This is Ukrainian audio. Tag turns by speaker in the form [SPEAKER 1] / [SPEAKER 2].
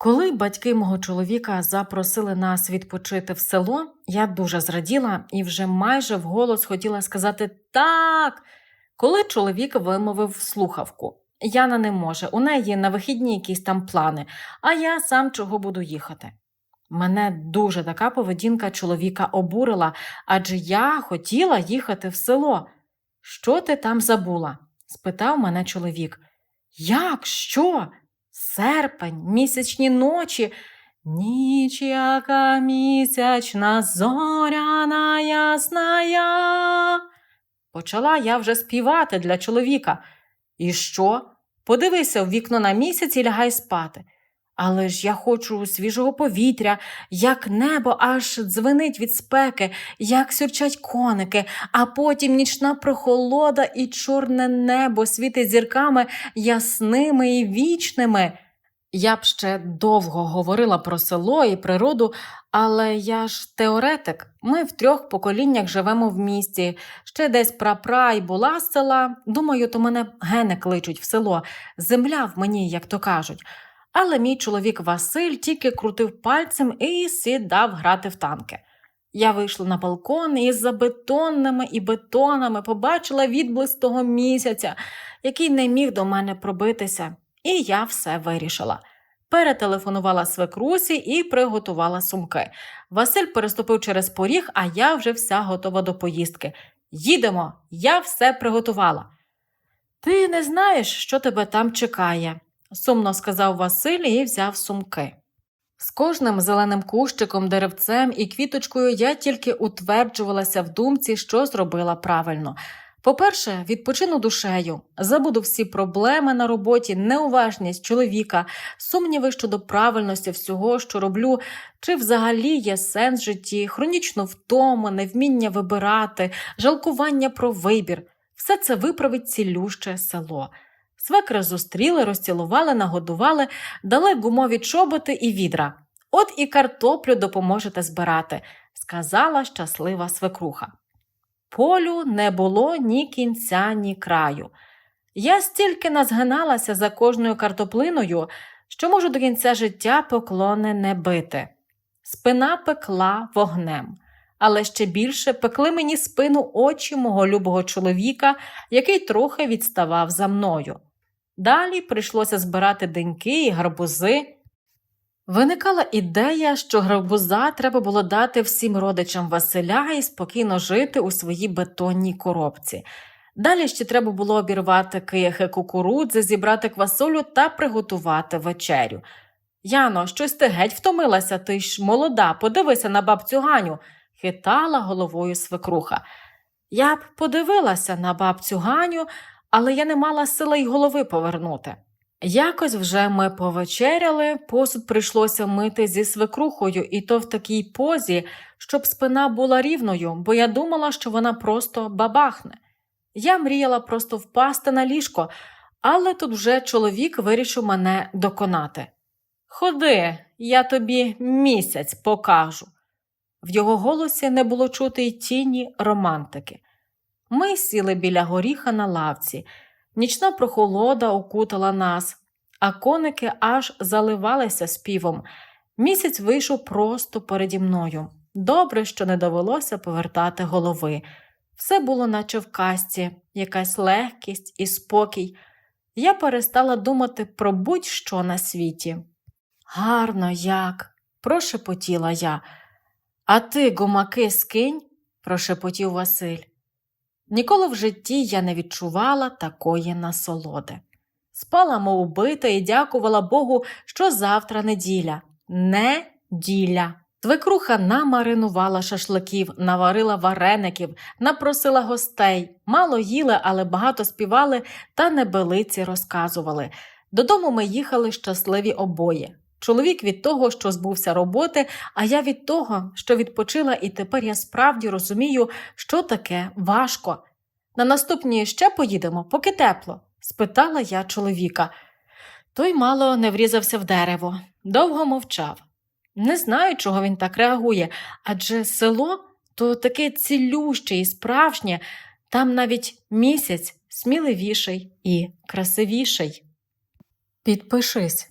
[SPEAKER 1] Коли батьки мого чоловіка запросили нас відпочити в село, я дуже зраділа і вже майже вголос хотіла сказати так. Коли чоловік вимовив слухавку. Яна не може, у неї на вихідні якісь там плани, а я сам чого буду їхати. Мене дуже така поведінка чоловіка обурила, адже я хотіла їхати в село. Що ти там забула? спитав мене чоловік. Як? Що? Серпень, місячні ночі. Ніч яка місячна, зоряна ясная. Почала я вже співати для чоловіка. І що? Подивися в вікно на місяць і лягай спати. Але ж я хочу свіжого повітря, як небо аж дзвенить від спеки, як сюрчать коники, а потім нічна прохолода і чорне небо світить зірками ясними і вічними. Я б ще довго говорила про село і природу, але я ж теоретик. Ми в трьох поколіннях живемо в місті. Ще десь прапра і була з села. Думаю, то мене гени кличуть в село. Земля в мені, як то кажуть. Але мій чоловік Василь тільки крутив пальцем і сідав грати в танки. Я вийшла на балкон і за бетонними і бетонами побачила відблиск того місяця, який не міг до мене пробитися, і я все вирішила. Перетелефонувала свекрусі і приготувала сумки. Василь переступив через поріг, а я вже вся готова до поїздки. Їдемо, я все приготувала. Ти не знаєш, що тебе там чекає, сумно сказав Василь і взяв сумки. З кожним зеленим кущиком, деревцем і квіточкою я тільки утверджувалася в думці, що зробила правильно. По-перше, відпочину душею, забуду всі проблеми на роботі, неуважність чоловіка, сумніви щодо правильності всього, що роблю, чи взагалі є сенс в житті, хронічну втому, невміння вибирати, жалкування про вибір. Все це виправить цілюще село. Свекри зустріли, розцілували, нагодували, дали гумові чоботи і відра. От і картоплю допоможете збирати, сказала щаслива свекруха. Полю не було ні кінця, ні краю. Я стільки назгиналася за кожною картоплиною, що можу до кінця життя поклони не бити. Спина пекла вогнем, але ще більше пекли мені спину очі мого любого чоловіка, який трохи відставав за мною. Далі прийшлося збирати деньки і гарбузи. Виникала ідея, що гарбуза треба було дати всім родичам Василя і спокійно жити у своїй бетонній коробці. Далі ще треба було обірвати кияхи кукурудзи, зібрати квасолю та приготувати вечерю. Яно, щось ти геть втомилася, ти ж молода, подивися на бабцю Ганю, хитала головою свекруха. Я б подивилася на бабцю Ганю, але я не мала сили й голови повернути. Якось вже ми повечеряли, посуд прийшлося мити зі свекрухою, і то в такій позі, щоб спина була рівною, бо я думала, що вона просто бабахне. Я мріяла просто впасти на ліжко, але тут вже чоловік вирішив мене доконати. Ходи, я тобі місяць покажу. В його голосі не було чути й тіні романтики. Ми сіли біля горіха на лавці. Нічна прохолода окутала нас, а коники аж заливалися співом. Місяць вийшов просто переді мною. Добре, що не довелося повертати голови. Все було, наче в казці, якась легкість і спокій. Я перестала думати про будь-що на світі. Гарно як, прошепотіла я. А ти гумаки скинь, прошепотів Василь. Ніколи в житті я не відчувала такої насолоди. Спала, мов убита, і дякувала Богу, що завтра неділя. Неділя. Свекруха намаринувала шашликів, наварила вареників, напросила гостей. Мало їли, але багато співали та небелиці розказували. Додому ми їхали щасливі обоє. Чоловік від того, що збувся роботи, а я від того, що відпочила, і тепер я справді розумію, що таке важко. На наступні ще поїдемо, поки тепло? спитала я чоловіка. Той мало не врізався в дерево, довго мовчав. Не знаю, чого він так реагує, адже село то таке цілюще і справжнє, там навіть місяць сміливіший і красивіший. Підпишись.